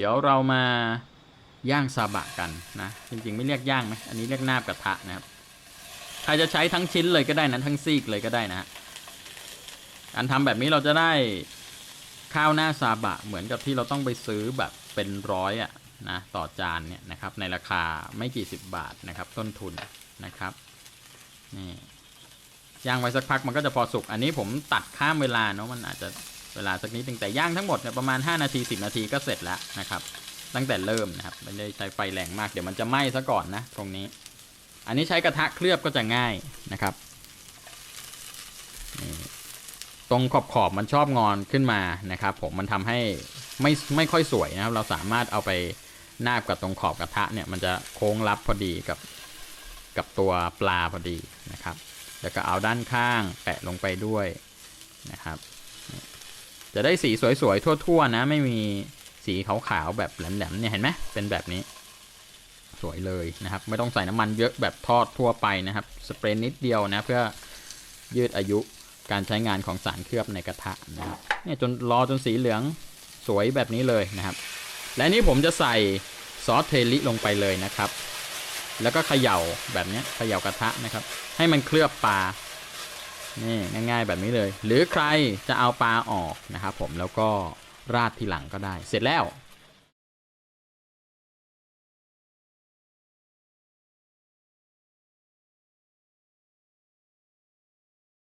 ดี๋ยวเรามาย่างซาบะกันนะ จริงๆ ไม่เรียกย่างไหมอันนี้เรียกนาบกระทะนะครับ ใครจะใช้ทั้งชิ้นเลยก็ได้นะทั้งซีกเลยก็ได้นะฮะการทำแบบนี้เราจะได้ข้าวหน้าซาบะเหมือนกับที่เราต้องไปซื้อแบบเป็นร้อยอะนะต่อจานเนี่ยนะครับในราคาไม่กี่สิบบาทนะครับ ต้นทุนนะครับนี่ย่างไว้สักพักมันก็จะพอสุก อันนี้ผมตัดข้ามเวลาเนาะมันอาจจะ วลาสักนิดนึงแต่ย่างทั้งหมดเนี่ยประมาณ 5 นาที 10 นาทีก็เสร็จแล้วนะครับ ตั้งแต่เริ่มนะครับไม่ได้ใช้ไฟแรงมากเดี๋ยวมันจะไหม้ซะก่อนนะตรงนี้ อันนี้ใช้กระทะเคลือบก็จะง่ายนะครับตรงขอบขอบๆมันชอบงอนขึ้นมานะครับ ผมมันทำให้ไม่ไม่ค่อยสวยนะครับ เราสามารถเอาไปนาบกับตรงขอบกระทะเนี่ยมันจะโค้งรับพอดีกับกับตัวปลาพอดีนะครับ แล้วก็เอาด้านข้างแปะลงไปด้วยนะครับ จะได้สีสวยๆ ทั่วๆ นะ ไม่มีสีขาวๆ แบบแหลมๆ เนี่ยเห็นไหมเป็นแบบนี้ สวยเลยนะครับ ไม่ต้องใส่น้ำมันเยอะแบบทอดทั่วไปนะครับ สเปรย์นิดเดียวนะ เพื่อยืดอายุการใช้งานของสารเคลือบในกระทะนะครับเนี่ยจนรอจนสีเหลืองสวยแบบนี้เลยนะครับ และนี้ผมจะใส่ซอสเทลิลงไปเลยนะครับ แล้วก็เขย่าแบบนี้เขย่ากระทะนะครับ ให้มันเคลือบปลา นี่ง่าย ๆ แบบนี้เลย หรือใครจะเอาปลาออกนะครับผมแล้วก็ราดทีหลังก็ได้ เสร็จแล้ว